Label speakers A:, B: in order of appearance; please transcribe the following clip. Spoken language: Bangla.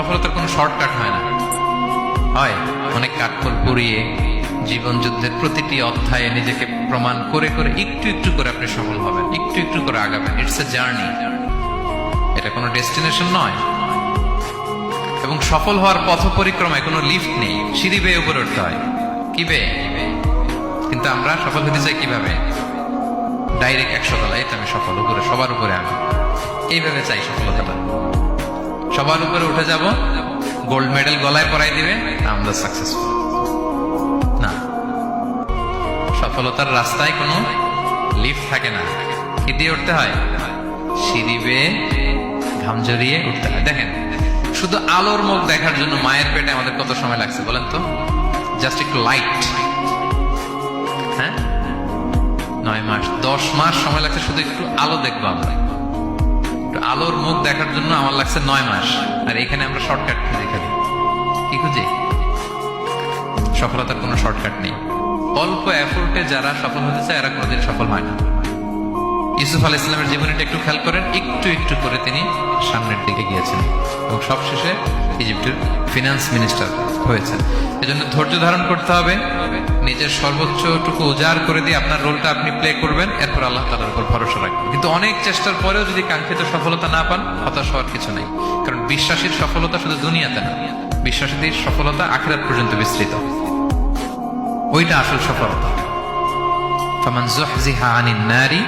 A: সফলতার কোনো শর্টকাট হয় না। হয় অনেক কাঠখড় পুড়িয়ে জীবন যুদ্ধের প্রতিটি অধ্যায়ে নিজেকে প্রমাণ করে করে একটু একটু করে আপনি সফল হবেন, একটু একটু করে আগাবেন। ইটস এ জার্নি এটা কোনো ডেস্টিনেশন নয়। এবং সফল হওয়ার পথ পরিক্রমায় কোনো লিফট নেই। সিঁড়ি বেয়ে উপরে উঠতে হয়। কি বেয়ে? কিন্তু আমরা সফল হতে চাই কীভাবে? ডাইরেক্ট একশো তলায়, এটা আমি সফল উপরে, সবার উপরে আমি। এইভাবে চাই সফলতাটা সবার উপরে উঠে যাব। গোল্ড মেডেল গলায় পরাই দিবে। আমরা সাকসেসফুল না। সফলতার রাস্তায় কোনো লিফট থাকে না। কি দিয়ে উঠতে হয়। সিঁড়ি বেয়ে ঘাম জড়িয়ে উঠতে হয়। দেখেন, শুধু আলোর মুখ দেখার জন্য মায়ের পেটে আমাদের কত সময় লাগছে বলেন তো? জাস্ট একটু লাইট হ্যাঁ? নয় মাস, দশ মাস সময় লাগছে, শুধু একটু আলো দেখব আমরা। আলোর মুখ দেখার জন্য আমার লাগছে নয় মাস। আর এখানে আমরা শর্টকাট খুঁজে খেলি। কি খুঁজে? সফলতার কোনো শর্টকাট নেই। অল্প এফোর্টে যারা সফল হতে চায়, এরা কোনোদিন সফল হয় না। ইউসুফ আল ইসলামের জীবনীটা একটু খেয়াল করেন, একটু একটু করে তিনি সামনের দিকে গিয়েছেন। এবং সবশেষে ইজিপ্টের ফিনান্স মিনিস্টার হয়েছেন। এজন্য ধৈর্য ধারণ করতে হবে। নিজের সর্বোচ্চটুকু উজাড় করে দিয়ে আপনার রোলটা আপনি প্লে করবেন। এরপর আল্লাহ তালার উপর ভরসা রাখবেন। কিন্তু অনেক চেষ্টার পরেও যদি কাঙ্ক্ষিত সফলতা না পান, হতাশ হওয়ার কিছু নেই। কারণ বিশ্বাসীর সফলতা শুধু দুনিয়াতে না, বিশ্বাসীদের সফলতা আখেরাত পর্যন্ত বিস্তৃত। ওইটা আসল সফলতা। ফামান জুহজিহা আনিন নারি